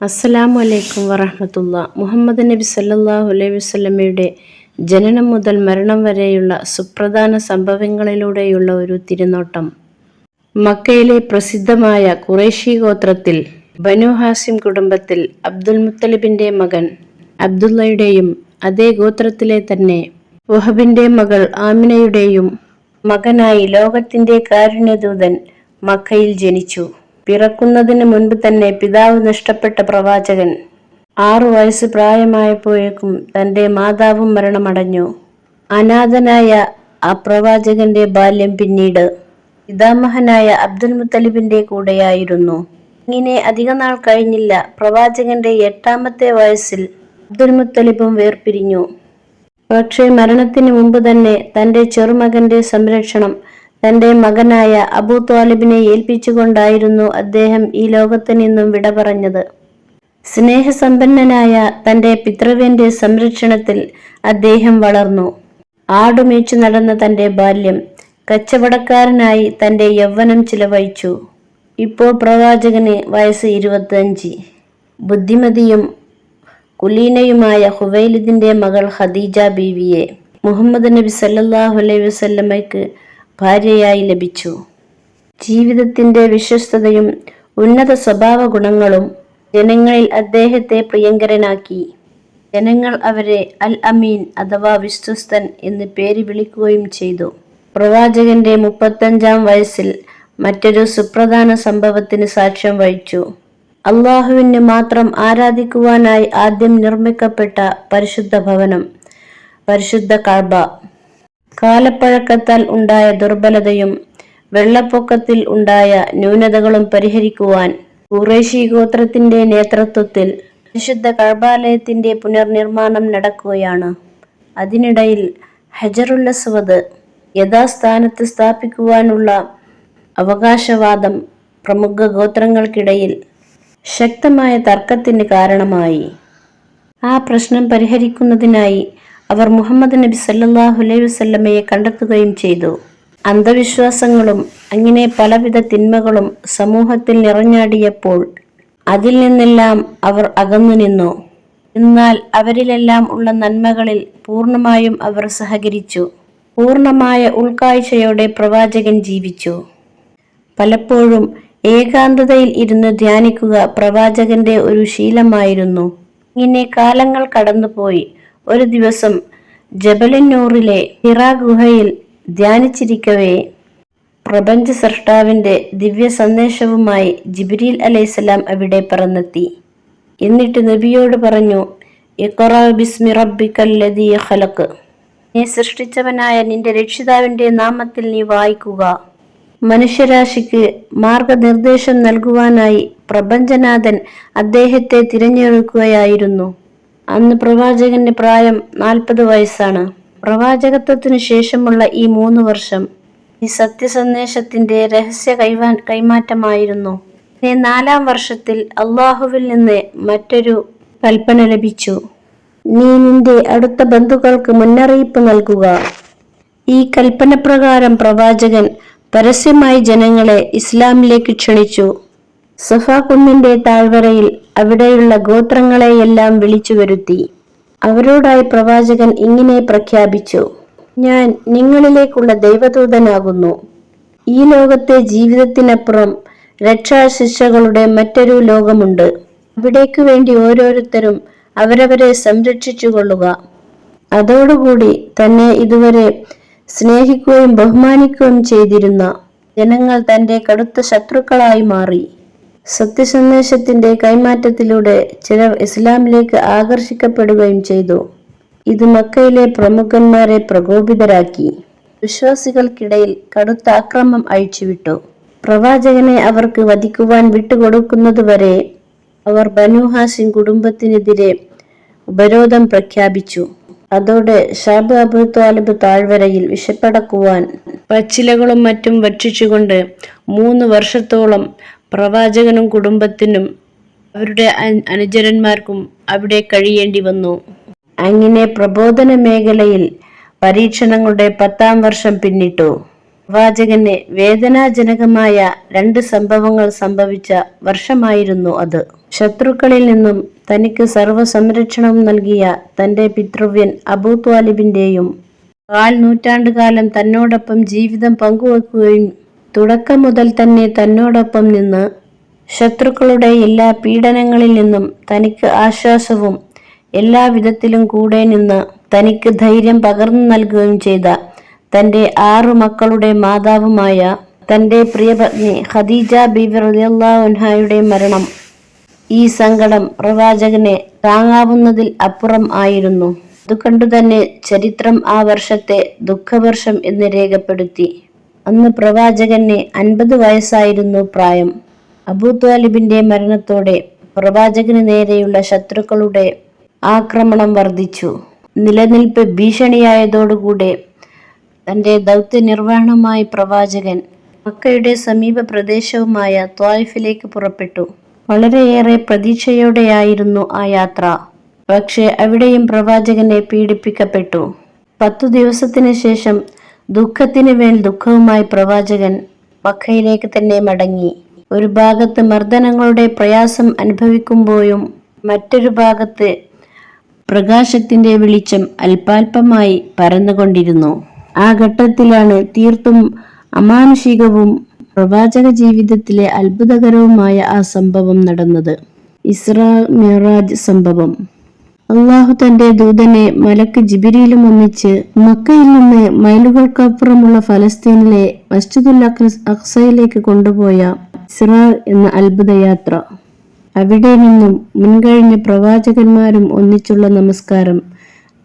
അസ്സലാമു അലൈക്കും വറഹമത്തുള്ള. മുഹമ്മദ് നബി സല്ലാഹു അലൈഹി വസ്ലമയുടെ ജനനം മുതൽ മരണം വരെയുള്ള സുപ്രധാന സംഭവങ്ങളിലൂടെയുള്ള ഒരു തിരുനോട്ടം. മക്കയിലെ പ്രസിദ്ധമായ ഖുറൈശി ഗോത്രത്തിൽ ബനു ഹാസിം കുടുംബത്തിൽ അബ്ദുൽ മുത്തലിബിന്റെ മകൻ അബ്ദുള്ളയുടെയും അതേ ഗോത്രത്തിലെ തന്നെ വഹബിന്റെ മകൾ ആമിനയുടെയും മകനായി ലോകത്തിന്റെ കാരുണ്യദൂതൻ മക്കയിൽ ജനിച്ചു. പിറക്കുന്നതിന് മുൻപ് തന്നെ പിതാവ് നഷ്ടപ്പെട്ട പ്രവാചകൻ. ആറു വയസ്സ് പ്രായമായപ്പോഴേക്കും തന്റെ മാതാവും മരണമടഞ്ഞു. അനാഥനായ ആ പ്രവാചകന്റെ ബാല്യം പിന്നീട് പിതാമഹനായ അബ്ദുൽ മുത്തലിബിന്റെ കൂടെയായിരുന്നു. ഇങ്ങനെ അധികനാൾ കഴിഞ്ഞില്ല പ്രവാചകന്റെ എട്ടാമത്തെ വയസ്സിൽ അബ്ദുൽ മുത്തലിബും വേർപിരിഞ്ഞു. പക്ഷേ മരണത്തിന് മുമ്പ് തന്നെ തന്റെ ചെറുമകന്റെ സംരക്ഷണം തന്റെ മകനായ അബൂ ത്വാലിബിനെ ഏൽപ്പിച്ചുകൊണ്ടായിരുന്നു അദ്ദേഹം ഈ ലോകത്ത് നിന്നും വിട പറഞ്ഞത്. സ്നേഹസമ്പന്നനായ തന്റെ പിതൃവ്യന്റെ സംരക്ഷണത്തിൽ അദ്ദേഹം വളർന്നു. ആടുമേച്ചു നടന്ന തന്റെ ബാല്യം കച്ചവടക്കാരനായി തന്റെ യൗവനം ചിലവഴിച്ചു. ഇപ്പോൾ പ്രവാചകന് വയസ്സ് ഇരുപത്തിയഞ്ച്. ബുദ്ധിമതിയും കുലീനയുമായ ഹുവൈലിദിന്റെ മകൾ ഖദീജ ബീവിയെ മുഹമ്മദ് നബി സല്ലല്ലാഹു അലൈഹി വസല്ലമയ്ക്ക് ഭാര്യയായി ലഭിച്ചു. ജീവിതത്തിന്റെ വിശ്വസ്തതയും ഉന്നത സ്വഭാവ ഗുണങ്ങളും ജനങ്ങളിൽ അദ്ദേഹത്തെ പ്രിയങ്കരനാക്കി. ജനങ്ങൾ അവരെ അൽ അമീൻ അഥവാ വിശ്വസ്തൻ എന്ന് പേര് വിളിക്കുകയും ചെയ്തു. പ്രവാചകന്റെ മുപ്പത്തഞ്ചാം വയസ്സിൽ മറ്റൊരു സുപ്രധാന സംഭവത്തിന് സാക്ഷ്യം വഹിച്ചു. അള്ളാഹുവിന് മാത്രം ആരാധിക്കുവാനായി ആദ്യം നിർമ്മിക്കപ്പെട്ട പരിശുദ്ധ ഭവനം പരിശുദ്ധ കഅബ കാലപ്പഴക്കത്താൽ ഉണ്ടായ ദുർബലതയും വെള്ളപ്പൊക്കത്തിൽ ഉണ്ടായ ന്യൂനതകളും പരിഹരിക്കുവാൻ ഖുറേഷി ഗോത്രത്തിന്റെ നേതൃത്വത്തിൽ വിശുദ്ധ കഴബാലയത്തിന്റെ പുനർനിർമ്മാണം നടക്കുകയാണ്. അതിനിടയിൽ ഹജറുല്ലസ്വദ് യഥാസ്ഥാനത്ത് സ്ഥാപിക്കുവാനുള്ള അവകാശവാദം പ്രമുഖ ഗോത്രങ്ങൾക്കിടയിൽ ശക്തമായ തർക്കത്തിന് കാരണമായി. ആ പ്രശ്നം പരിഹരിക്കുന്നതിനായി അവർ മുഹമ്മദ് നബി സല്ലാഹു അലൈഹി വസല്ലമയെ കണ്ടെത്തുകയും ചെയ്തു. അന്ധവിശ്വാസങ്ങളും അങ്ങനെ പലവിധ തിന്മകളും സമൂഹത്തിൽ നിറഞ്ഞാടിയപ്പോൾ അതിൽ നിന്നെല്ലാം അവർ അകന്നു നിന്നു. എന്നാൽ അവരിലെല്ലാം ഉള്ള നന്മകളിൽ പൂർണമായും അവർ സഹകരിച്ചു. പൂർണമായ ഉൾക്കാഴ്ചയോടെ പ്രവാചകൻ ജീവിച്ചു. പലപ്പോഴും ഏകാന്തതയിൽ ഇരുന്ന് ധ്യാനിക്കുക പ്രവാചകന്റെ ഒരു ശീലമായിരുന്നു. ഇങ്ങനെ കാലങ്ങൾ കടന്നുപോയി. ഒരു ദിവസം ജബലന്നൂറിലെ ഹിറ ഗുഹയിൽ ധ്യാനിച്ചിരിക്കവേ. പ്രപഞ്ച സൃഷ്ടാവിന്റെ ദിവ്യ സന്ദേശവുമായി ജിബ്രീൽ അലൈഹിസ്സലാം അവിടെ പറന്നെത്തി. എന്നിട്ട് നബിയോട് പറഞ്ഞു ബിസ്മി റബ്ബിക്കല്ലദീ ഖലഖ്. നീ സൃഷ്ടിച്ചവനായ നിന്റെ രക്ഷിതാവിന്റെ നാമത്തിൽ നീ വായിക്കുക. മനുഷ്യരാശിക്ക് മാർഗനിർദ്ദേശം നൽകുവാനായി പ്രപഞ്ചനാഥൻ അദ്ദേഹത്തെ തിരഞ്ഞെടുക്കുകയായിരുന്നു. അന്ന് പ്രവാചകന്റെ പ്രായം നാൽപ്പത് വയസ്സാണ്. പ്രവാചകത്വത്തിനു ശേഷമുള്ള ഈ മൂന്ന് വർഷം ഈ സത്യസന്ദേശത്തിന്റെ രഹസ്യ കൈവാ കൈമാറ്റമായിരുന്നു. ഇനി നാലാം വർഷത്തിൽ അള്ളാഹുവിൽ നിന്ന് മറ്റൊരു കൽപ്പന ലഭിച്ചു. നീ നിന്റെ അടുത്ത ബന്ധുക്കൾക്ക് മുന്നറിയിപ്പ് നൽകുക. ഈ കൽപ്പന പ്രകാരം പ്രവാചകൻ പരസ്യമായി ജനങ്ങളെ ഇസ്ലാമിലേക്ക് ക്ഷണിച്ചു. സഫാ കുന്നിന്റെ താഴ്വരയിൽ അവിടെയുള്ള ഗോത്രങ്ങളെയെല്ലാം വിളിച്ചു വരുത്തി. അവരോടായി പ്രവാചകൻ ഇങ്ങനെ പ്രഖ്യാപിച്ചു ഞാൻ നിങ്ങളിലേക്കുള്ള ദൈവദൂതനാകുന്നു. ഈ ലോകത്തെ ജീവിതത്തിനപ്പുറം രക്ഷാശിക്ഷകളുടെ മറ്റൊരു ലോകമുണ്ട്. അവിടേക്കു വേണ്ടി ഓരോരുത്തരും അവരവരെ സംരക്ഷിച്ചു കൊള്ളുക അതോടുകൂടി തന്നെ ഇതുവരെ സ്നേഹിക്കുകയും ബഹുമാനിക്കുകയും ചെയ്തിരുന്ന ജനങ്ങൾ തന്റെ കടുത്ത ശത്രുക്കളായി മാറി. സത്യസന്ദേശത്തിന്റെ കൈമാറ്റത്തിലൂടെ ചിലർ ഇസ്ലാമിലേക്ക് ആകർഷിക്കപ്പെടുകയും ചെയ്തു. ഇത് മക്കയിലെ പ്രമുഖന്മാരെ പ്രകോപിതരാക്കി. വിശ്വാസികൾക്കിടയിൽ കടുത്ത ആക്രമം അഴിച്ചുവിട്ടു. പ്രവാചകനെ അവർക്ക് വധിക്കുവാൻ വിട്ടുകൊടുക്കുന്നതുവരെ അവർ ബനു ഹാസിം കുടുംബത്തിനെതിരെ ഉപരോധം പ്രഖ്യാപിച്ചു. അതോടെ ഷാബ് അബു താലിബ് താഴ്വരയിൽ വിശപ്പടക്കുവാൻ പച്ചിലകളും മറ്റും ഭക്ഷിച്ചുകൊണ്ട് മൂന്ന് വർഷത്തോളം പ്രവാചകനും കുടുംബത്തിനും അവരുടെ അനുചരന്മാർക്കും അവിടെ കഴിയേണ്ടി വന്നു. അങ്ങനെ പ്രബോധന മേഖലയിൽ പരീക്ഷണങ്ങളുടെ പത്താം വർഷം പിന്നിട്ടു. പ്രവാചകന് വേദനാജനകമായ രണ്ട് സംഭവങ്ങൾ സംഭവിച്ച വർഷമായിരുന്നു അത്. ശത്രുക്കളിൽ നിന്നും തനിക്ക് സർവ സംരക്ഷണവും നൽകിയ തന്റെ പിതൃവ്യൻ അബൂ ത്വാലിബിന്റെയും കാൽ നൂറ്റാണ്ടുകാലം തന്നോടൊപ്പം ജീവിതം പങ്കുവെക്കുകയും തുടക്കം മുതൽ തന്നെ തന്നോടൊപ്പം നിന്ന് ശത്രുക്കളുടെ എല്ലാ പീഡനങ്ങളിൽ നിന്നും തനിക്ക് ആശ്വാസവും എല്ലാ വിധത്തിലും കൂടെ നിന്ന് തനിക്ക് ധൈര്യം പകർന്നു നൽകുകയും ചെയ്ത തന്റെ ആറു മക്കളുടെ മാതാവുമായ തന്റെ പ്രിയപത്നി ഖദീജ ബീബി റളിയല്ലാഹു അൻഹായുടെ മരണം ഈ സങ്കടം പ്രവാചകനെ താങ്ങാവുന്നതിൽ അപ്പുറം ആയിരുന്നു. അതുകൊണ്ടുതന്നെ ചരിത്രം ആ വർഷത്തെ ദുഃഖവർഷം എന്ന് രേഖപ്പെടുത്തി. അന്ന് പ്രവാചകന് അൻപത് വയസ്സായിരുന്നു പ്രായം. അബൂ ത്വാലിബിന്റെ മരണത്തോടെ പ്രവാചകന് നേരെയുള്ള ശത്രുക്കളുടെ ആക്രമണം വർദ്ധിച്ചു. നിലനിൽപ്പ് ഭീഷണിയായതോടുകൂടെ തന്റെ ദൗത്യ നിർവഹണമായി പ്രവാചകൻ മക്കയുടെ സമീപ പ്രദേശവുമായ ത്വായിഫിലേക്ക് പുറപ്പെട്ടു. വളരെയേറെ പ്രതീക്ഷയോടെയായിരുന്നു ആ യാത്ര. പക്ഷേ അവിടെയും പ്രവാചകനെ പീഡിപ്പിക്കപ്പെട്ടു. പത്തു ദിവസത്തിന് ശേഷം ദുഃഖത്തിന് മേൽ ദുഃഖവുമായി പ്രവാചകൻ മക്കയിലേക്ക് തന്നെ മടങ്ങി. ഒരു ഭാഗത്ത് മർദ്ദനങ്ങളുടെ പ്രയാസം അനുഭവിക്കുമ്പോഴും മറ്റൊരു ഭാഗത്ത് പ്രകാശത്തിന്റെ വെളിച്ചം അല്പാൽപമായി പരന്നുകൊണ്ടിരുന്നു. ആ ഘട്ടത്തിലാണ് തീർത്തും അമാനുഷികവും പ്രവാചക ജീവിതത്തിലെ അത്ഭുതകരവുമായ ആ സംഭവം നടന്നത്. ഇസ്രാ മിറാജ് സംഭവം. അള്ളാഹു തന്റെ ദൂതനെ മലക്ക് ജിബിരിയിലും ഒന്നിച്ച് മക്കയിൽ നിന്ന് മൈലുകൾക്കപ്പുറമുള്ള ഫലസ്തീനിലെ മസ്ജിദുൽ അക്സയിലേക്ക് കൊണ്ടുപോയ ഇസ്രാ എന്ന അത്ഭുതയാത്ര അവിടെ നിന്നും മുൻകഴിഞ്ഞ പ്രവാചകന്മാരും ഒന്നിച്ചുള്ള നമസ്കാരം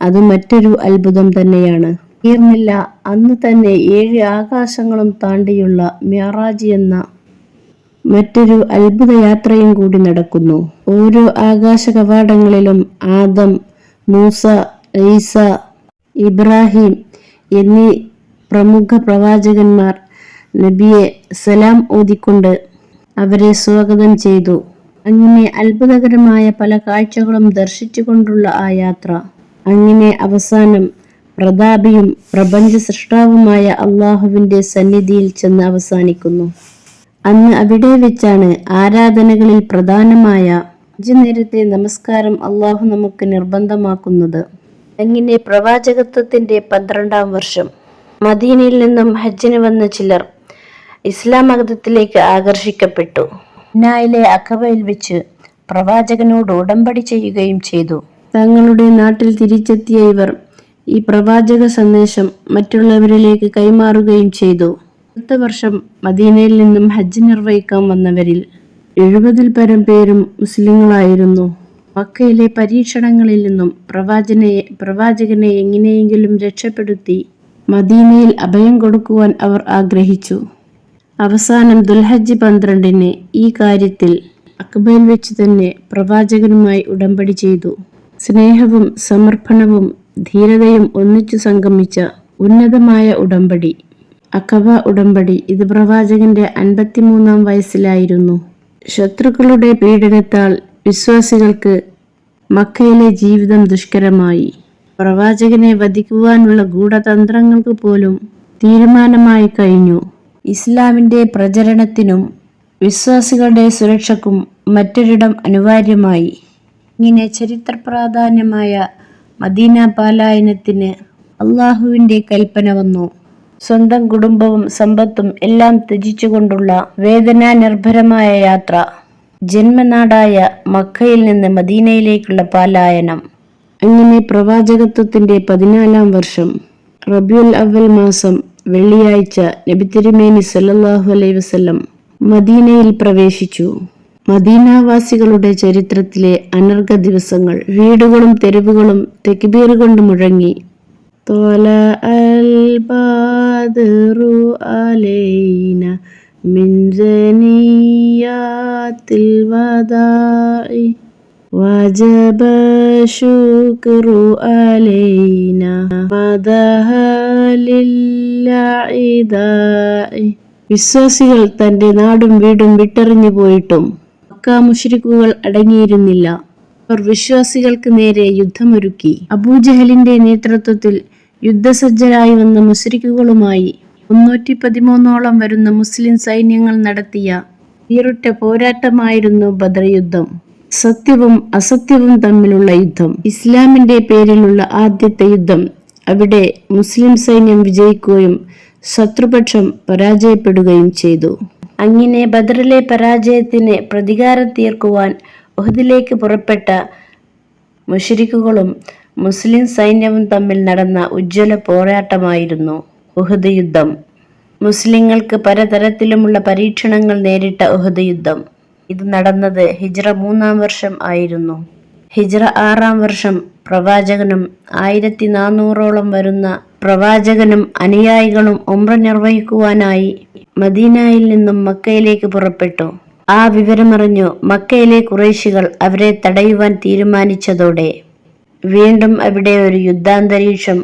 അത് മറ്റൊരു അത്ഭുതം തന്നെയാണ്. തീർന്നില്ല അന്ന് തന്നെ ഏഴ് ആകാശങ്ങളും താണ്ടിയുള്ള മ്യാറാജി എന്ന മറ്റൊരു അത്ഭുത യാത്രയും കൂടി നടക്കുന്നു. ഓരോ ആകാശ കവാടങ്ങളിലും ആദം മൂസ ഈസ ഇബ്രാഹിം എന്നീ പ്രമുഖ പ്രവാചകന്മാർ നബിയെ സലാം ഓതിക്കൊണ്ട് അവരെ സ്വാഗതം ചെയ്തു. അങ്ങനെ അത്ഭുതകരമായ പല കാഴ്ചകളും ദർശിച്ചുകൊണ്ടുള്ള ആ യാത്ര. അങ്ങനെ അവസാനം പ്രതാപിയും പ്രപഞ്ച സൃഷ്ടാവുമായ അള്ളാഹുവിന്റെ സന്നിധിയിൽ ചെന്ന് അവസാനിക്കുന്നു. അന്ന് അവിടെ വെച്ചാണ് ആരാധനകളിൽ പ്രധാനമായ അഞ്ചു നേരത്തെ നമസ്കാരം അള്ളാഹു നമുക്ക് നിർബന്ധമാക്കുന്നത്. അങ്ങനെ പ്രവാചകത്വത്തിന്റെ പന്ത്രണ്ടാം വർഷം. മദീനയിൽ നിന്നും ഹജ്ജിന് വന്ന ചിലർ ഇസ്ലാം മതത്തിലേക്ക് ആകർഷിക്കപ്പെട്ടു. നായിലെ അഖബയിൽ വെച്ച് പ്രവാചകനോട് ഉടമ്പടി ചെയ്യുകയും ചെയ്തു. തങ്ങളുടെ നാട്ടിൽ തിരിച്ചെത്തിയ ഇവർ ഈ പ്രവാചക സന്ദേശം മറ്റുള്ളവരിലേക്ക് കൈമാറുകയും ചെയ്തു. അടുത്ത വർഷം മദീനയിൽ നിന്നും ഹജ്ജ് നിർവഹിക്കാൻ വന്നവരിൽ എഴുപതിൽ പരം പേരും മുസ്ലിങ്ങളായിരുന്നു. മക്കയിലെ പരീക്ഷണങ്ങളിൽ നിന്നും പ്രവാചനെ പ്രവാചകനെ എങ്ങനെയെങ്കിലും രക്ഷപ്പെടുത്തി മദീനയിൽ അഭയം കൊടുക്കുവാൻ അവർ ആഗ്രഹിച്ചു. അവസാനം ദുൽഹജ്ജ് പന്ത്രണ്ടിന് ഈ കാര്യത്തിൽ അക്ബയിൽ വെച്ച് തന്നെ പ്രവാചകനുമായി ഉടമ്പടി ചെയ്തു. സ്നേഹവും സമർപ്പണവും ധീരതയും ഒന്നിച്ചു സംഗമിച്ച ഉന്നതമായ ഉടമ്പടി. അക്കബ ഉടമ്പടി. ഇത് പ്രവാചകന്റെ അൻപത്തിമൂന്നാം വയസ്സിലായിരുന്നു. ശത്രുക്കളുടെ പീഡനത്താൽ വിശ്വാസികൾക്ക് മക്കയിലെ ജീവിതം ദുഷ്കരമായി. പ്രവാചകനെ വധിക്കുവാനുള്ള ഗൂഢതന്ത്രങ്ങൾക്ക് പോലും തീരുമാനമായി കഴിഞ്ഞു. ഇസ്ലാമിന്റെ പ്രചരണത്തിനും വിശ്വാസികളുടെ സുരക്ഷക്കും മറ്റൊരിടം അനിവാര്യമായി. ഇങ്ങനെ ചരിത്ര പ്രാധാന്യമായ മദീന പാലായനത്തിന് അള്ളാഹുവിന്റെ കൽപ്പന വന്നു. സ്വന്തം കുടുംബവും സമ്പത്തും എല്ലാം ത്യജിച്ചുകൊണ്ടുള്ള വേദനാനിർഭരമായ യാത്ര. ജന്മനാടായ മക്കയിൽ നിന്ന് മദീനയിലേക്കുള്ള പാലായനം. അങ്ങനെ പ്രവാചകത്വത്തിന്റെ പതിനാലാം വർഷം. റബിയുൽ അവൽ മാസം വെള്ളിയാഴ്ച നബി തിരുമേനി സല്ലല്ലാഹു അലൈഹി വസല്ലം മദീനയിൽ പ്രവേശിച്ചു. മദീനാവാസികളുടെ ചരിത്രത്തിലെ അനർഘ ദിവസങ്ങൾ വീടുകളും തെരുവുകളും തെക്കുബീർ കൊണ്ട് മുഴങ്ങി. طلع البدر علينا من ثنيات الوداع وجب الشكر علينا مدها للعداء വിശ്വാസികൾ തന്റെ നാടും വീടും വിട്ടെറിഞ്ഞു പോയിട്ടും മക്ക മുഷ്രിക്കുകൾ അടങ്ങിയിരുന്നില്ല വിശ്വാസികൾക്ക് നേരെ യുദ്ധമൊരുക്കി. അബൂജഹലിന്റെ നേതൃത്വത്തിൽ യുദ്ധസജ്ജരായി വന്ന മുസ്ലിക്കുകളുമായി മുന്നൂറ്റി പതിമൂന്നോളം വരുന്ന മുസ്ലിം സൈന്യങ്ങൾ നടത്തിയ വീറുറ്റ പോരാട്ടമായിരുന്നു ബദർ യുദ്ധം. സത്യവും അസത്യവും തമ്മിലുള്ള യുദ്ധം. ഇസ്ലാമിന്റെ പേരിലുള്ള ആദ്യത്തെ യുദ്ധം. അവിടെ മുസ്ലിം സൈന്യം വിജയിക്കുകയും ശത്രുപക്ഷം പരാജയപ്പെടുകയും ചെയ്തു. അങ്ങനെ ബദറിലെ പരാജയത്തിന് പ്രതികാരം തീർക്കുവാൻ ഉഹദിലേക്ക് പുറപ്പെട്ട മുഷരിക്കുകളും മുസ്ലിം സൈന്യവും തമ്മിൽ നടന്ന ഉജ്ജ്വല പോരാട്ടമായിരുന്നു ഉഹദ് യുദ്ധം. മുസ്ലിങ്ങൾക്ക് പലതരത്തിലുമുള്ള പരീക്ഷണങ്ങൾ നേരിട്ട ഉഹദ് യുദ്ധം. ഇത് നടന്നത് ഹിജ്റ മൂന്നാം വർഷം ആയിരുന്നു. ഹിജ്റ ആറാം വർഷം പ്രവാചകനും ആയിരത്തി നാനൂറോളം വരുന്ന പ്രവാചകനും അനുയായികളും ഉമ്ര നിർവഹിക്കുവാനായി മദീനയിൽ നിന്നും മക്കയിലേക്ക് പുറപ്പെട്ടു. ആ വിവരമറിഞ്ഞു മക്കയിലെ കുറേശികൾ അവരെ തടയുവാൻ തീരുമാനിച്ചതോടെ വീണ്ടും അവിടെ ഒരു യുദ്ധാന്തരീക്ഷം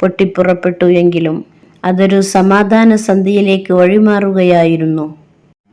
പൊട്ടിപ്പുറപ്പെട്ടു എങ്കിലും അതൊരു സമാധാന സന്ധിയിലേക്ക് വഴിമാറുകയായിരുന്നു.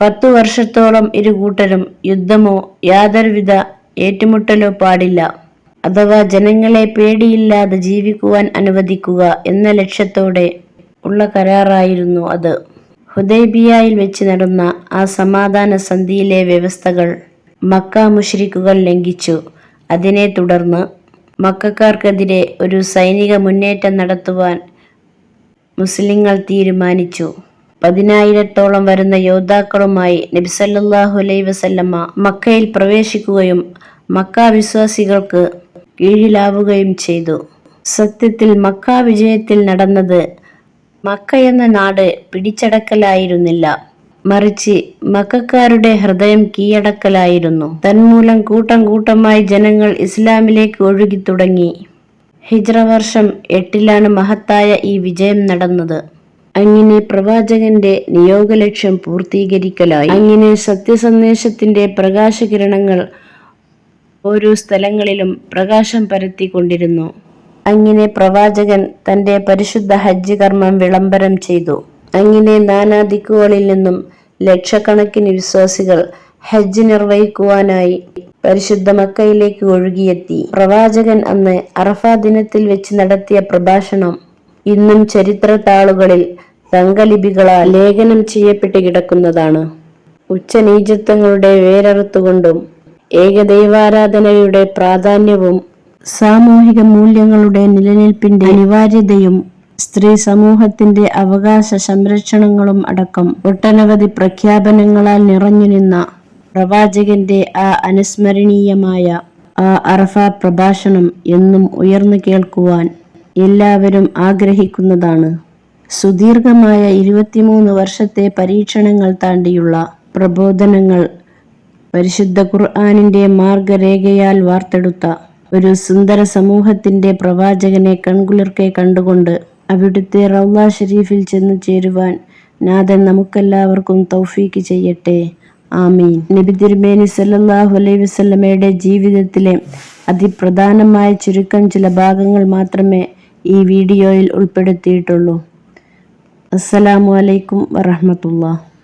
പത്തു വർഷത്തോളം ഇരു കൂട്ടരും യുദ്ധമോ യാതൊരുവിധ ഏറ്റുമുട്ടലോ പാടില്ല. അഥവാ ജനങ്ങളെ പേടിയില്ലാതെ ജീവിക്കുവാൻ അനുവദിക്കുക എന്ന ലക്ഷ്യത്തോടെ ഉള്ള കരാറായിരുന്നു അത്. ഹുദൈബിയയിൽ വെച്ച് നടന്ന ആ സമാധാന സന്ധിയിലെ വ്യവസ്ഥകൾ മക്ക മുഷ്രിക്കുകൾ ലംഘിച്ചു. അതിനെ തുടർന്ന് മക്കാർക്കെതിരെ ഒരു സൈനിക മുന്നേറ്റം നടത്തുവാൻ മുസ്ലിങ്ങൾ തീരുമാനിച്ചു. പതിനായിരത്തോളം വരുന്ന യോദ്ധാക്കളുമായി നബിസല്ലാഹു അലൈ വസല്ലമ്മ മക്കയിൽ പ്രവേശിക്കുകയും മക്ക വിശ്വാസികൾക്ക് കീഴിലാവുകയും ചെയ്തു. സത്യത്തിൽ മക്ക വിജയത്തിൽ നടന്നത് മക്ക എന്ന നാട് പിടിച്ചടക്കലായിരുന്നില്ല. മറിച്ച് മക്കാരുടെ ഹൃദയം കീഴടക്കലായിരുന്നു. തന്മൂലം കൂട്ടം കൂട്ടമായി ജനങ്ങൾ ഇസ്ലാമിലേക്ക് ഒഴുകി തുടങ്ങി ഹിജ്റ വർഷം എട്ടിലാണ് മഹത്തായ ഈ വിജയം നടന്നത്. അങ്ങനെ പ്രവാചകന്റെ നിയോഗലക്ഷ്യം പൂർത്തീകരിക്കലായി. അങ്ങനെ സത്യസന്ദേശത്തിന്റെ പ്രകാശകിരണങ്ങൾ ഓരോ സ്ഥലങ്ങളിലും പ്രകാശം പരത്തിക്കൊണ്ടിരുന്നു. അങ്ങനെ പ്രവാചകൻ തന്റെ പരിശുദ്ധ ഹജ്ജ് കർമ്മം വിളംബരം ചെയ്തു. അങ്ങനെ നാനാ ദിക്കുകളിൽ നിന്നും ലക്ഷക്കണക്കിന് വിശ്വാസികൾ ഹജ്ജ് നിർവഹിക്കുവാനായി പരിശുദ്ധ മക്കയിലേക്ക് ഒഴുകിയെത്തി. പ്രവാചകൻ അന്ന് അറഫ ദിനത്തിൽ വെച്ച് നടത്തിയ പ്രഭാഷണം ഇന്നും ചരിത്ര താളുകളിൽ തങ്കലിപികളാൽ ലേഖനം ചെയ്യപ്പെട്ട് കിടക്കുന്നതാണ്. ഉച്ചനീചത്വങ്ങളുടെ വേരറുത്തുകൊണ്ടും ഏകദൈവാരാധനയുടെ പ്രാധാന്യവും സാമൂഹിക മൂല്യങ്ങളുടെ നിലനിൽപ്പിന്റെ അനിവാര്യതയും സ്ത്രീ സമൂഹത്തിന്റെ അവകാശ സംരക്ഷണങ്ങളും അടക്കം ഒട്ടനവധി പ്രഖ്യാപനങ്ങളാൽ നിറഞ്ഞു നിന്ന പ്രവാചകന്റെ ആ അനുസ്മരണീയമായ ആ അറഫ പ്രഭാഷണം എന്നും ഉയർന്നു കേൾക്കുവാൻ എല്ലാവരും ആഗ്രഹിക്കുന്നതാണ്. സുദീർഘമായ ഇരുപത്തിമൂന്ന് വർഷത്തെ പരീക്ഷണങ്ങൾ താണ്ടിയുള്ള പ്രബോധനങ്ങൾ പരിശുദ്ധ ഖുർആാനിന്റെ മാർഗരേഖയാൽ വാർത്തെടുത്ത ഒരു സുന്ദര സമൂഹത്തിന്റെ പ്രവാചകനെ കൺകുളിർക്കെ കണ്ടുകൊണ്ട് അവിടുത്തെ റൗള ഷരീഫിൽ ചെന്നു ചേരുവാൻ നാഥൻ നമുക്കെല്ലാവർക്കും തൗഫീക്ക് ചെയ്യട്ടെ. ആമീൻ. നബി തിരുമേനി സല്ലാഹു അലൈഹി വസ്ലമയുടെ ജീവിതത്തിലെ അതിപ്രധാനമായ ചുരുക്കം ചില ഭാഗങ്ങൾ മാത്രമേ ഈ വീഡിയോയിൽ ഉൾപ്പെടുത്തിയിട്ടുള്ളൂ. അസ്സലാമു അലൈക്കും വറഹ്മത്തുള്ളാഹി.